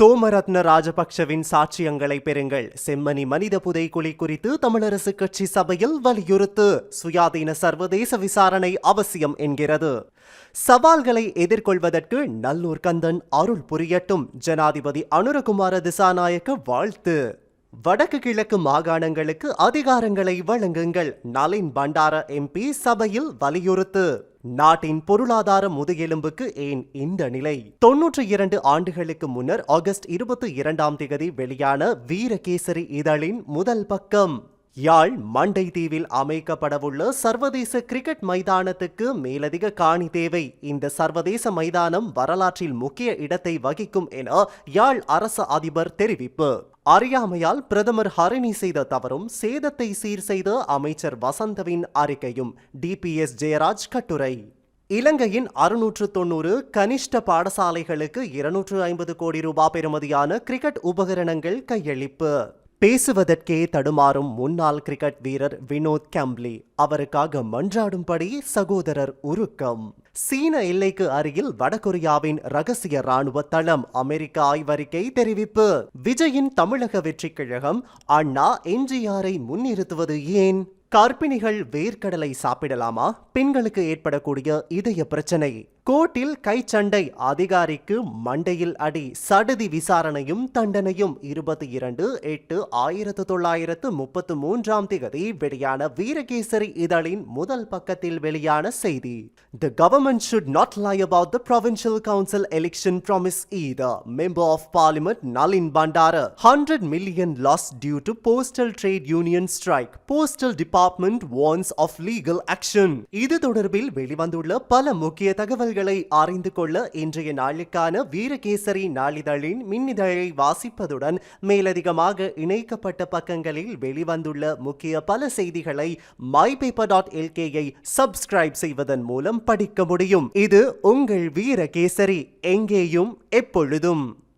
சோமரத்ன ராஜபக்ஷவின் சாட்சியங்களை பெறுங்கள். செம்மணி மனித புதைக்குழி குறித்து தமிழரசு கட்சி சபையில் வலியுறுத்து சுயாதீன சர்வதேச விசாரணை அவசியம் என்கிறது. சவால்களை எதிர்கொள்வதற்கு நல்லூர் கந்தன் அருள் புரியட்டும். ஜனாதிபதி அனுரகுமார திசாநாயக்க வாழ்த்து. வடக்கு கிழக்கு மாகாணங்களுக்கு அதிகாரங்களை வழங்குங்கள் நளின் பண்டார எம்பி சபையில் வலியுறுத்து. நாட்டின் பொருளாதார முதுகெலும்புக்கு ஏன் இந்த நிலை? தொன்னூற்றி இரண்டு ஆண்டுகளுக்கு முன்னர் ஆகஸ்ட் இருபத்தி இரண்டாம் தேதி வெளியான வீரகேசரி இதழின் முதல் பக்கம். யாழ் மண்டை தீவில் அமைக்கப்படவுள்ள சர்வதேச கிரிக்கெட் மைதானத்துக்கு மேலதிக காணி தேவை. இந்த சர்வதேச மைதானம் வரலாற்றில் முக்கிய இடத்தை வகிக்கும் என யாழ் அரச அதிபர் தெரிவிப்பு. அறியாமையால் பிரதமர் ஹரிணி செய்த தவறும் சேதத்தை சீர் செய்த அமைச்சர் வசந்தவின் அறிக்கையும் டிபிஎஸ் ஜெயராஜ் கட்டுரை. இலங்கையின் அறுநூற்று தொண்ணூறு கனிஷ்ட பாடசாலைகளுக்கு இருநூற்று ஐம்பது கோடி ரூபாய் பெறுமதியான கிரிக்கெட் உபகரணங்கள் கையளிப்பு. பேசுவதற்கே தடுமாறும் முன்னாள் கிரிக்கெட் வீரர் வினோத் கேம்ப்லி. அவருக்காக மன்றாடும்படி சகோதரர் உருக்கம். சீன எல்லைக்கு அருகில் வடகொரியாவின் ரகசிய ராணுவ தளம் அமெரிக்க ஆய்வறிக்கை தெரிவிப்பு. விஜயின் தமிழக வெற்றிக் கழகம் அண்ணா எம்ஜிஆரை முன்னிறுத்துவது ஏன்? கர்ப்பிணிகள் வேர்க்கடலை சாப்பிடலாமா? பெண்களுக்கு ஏற்படக்கூடிய இதய பிரச்சனை. கோர்ட்டில் கைச்சண்டை அதிகாரிக்கு மண்டையில் அடி சடுதி விசாரணையும் தண்டனையும் இருபத்தி இரண்டு எட்டு ஆயிரத்து தொள்ளாயிரத்து முப்பத்து மூன்றாம் திகதி வெளியான வீரகேசரி இதழின் முதல் பக்கத்தில் வெளியான செய்தி the government should not lie about the provincial council election promise either member of parliament Nalin Bandara hundred million loss due to postal trade union strike postal department warns of legal action இது தொடர்பில் வெளிவந்துள்ள பல முக்கிய தகவல்களை அறிந்து கொள்ள இன்றைய நாளுக்கான வீரகேசரி நாளிதழின் மின்னிதழை வாசிப்பதுடன் மேலதிகமாக இணைக்கப்பட்ட பக்கங்களில் வெளிவந்துள்ள முக்கிய பல செய்திகளை மை மைபேப்பர் டாட் எல்கேயை சப்ஸ்கிரைப் செய்வதன் மூலம் படிக்க முடியும். இது உங்கள் வீரகேசரி. எங்கேயும் எப்பொழுதும்.